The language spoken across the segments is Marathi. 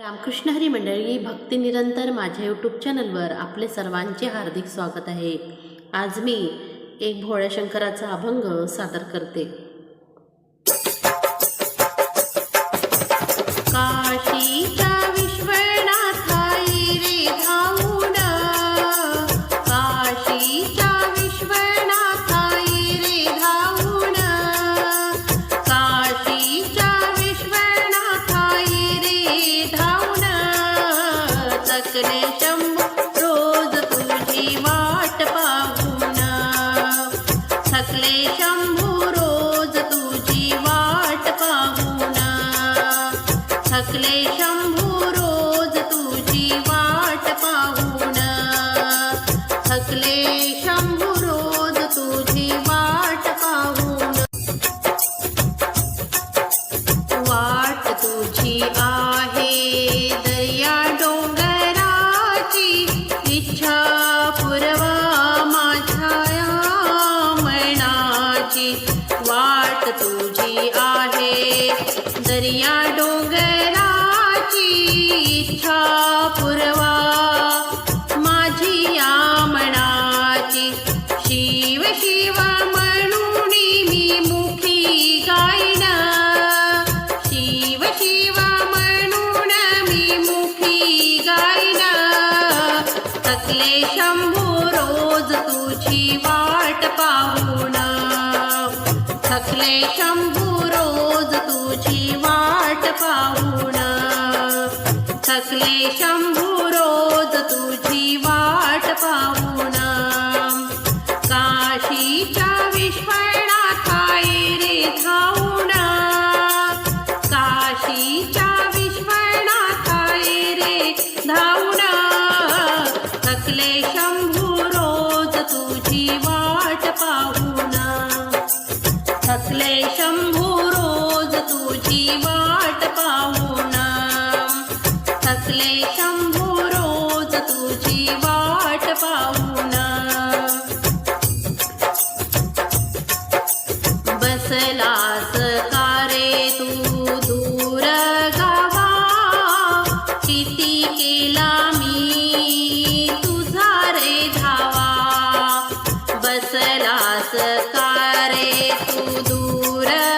रामकृष्ण हरी मंडळी भक्ती निरंतर माझ्या यूट्यूब चॅनलवर आपले सर्वांचे हार्दिक स्वागत आहे. आज मी एक भोळ्या शंकराचा अभंग सादर करते. शंभू रोज तुझी वाट पाहून. थकले शंभू रोज तुझी वाट पाहून. थकले शंभू रोज तुझी वाट पाहून. काशीच्या विश्वनाथाई रे धावून. काशीच्या तुझी वाट पाहुना. थकले शंभू रोज तुझी वाट पाहुना. बसलास का रे तू दूर गावा? किती केला मी तुझा रे धावा? बसलास का रे तू दूर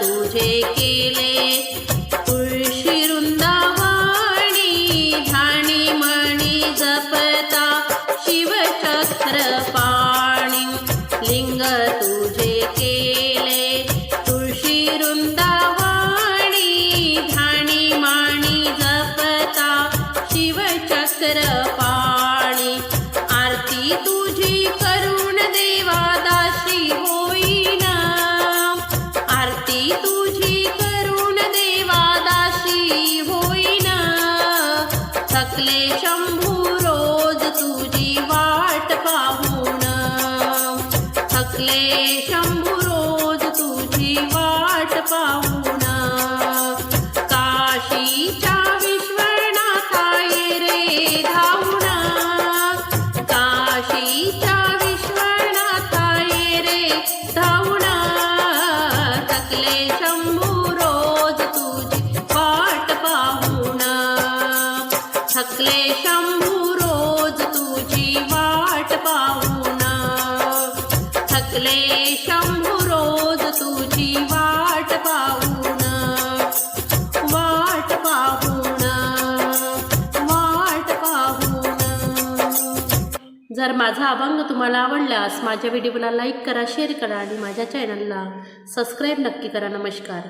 તુજે শম্ভু शंभू रोज तुझी वाट पाहून वाट पाहून वाट पाहून. जर माझा अभंग तुम्हाला आवडल्यास माझ्या व्हिडिओला लाईक करा शेअर करा आणि माझ्या चॅनलला सबस्क्राईब नक्की करा. नमस्कार.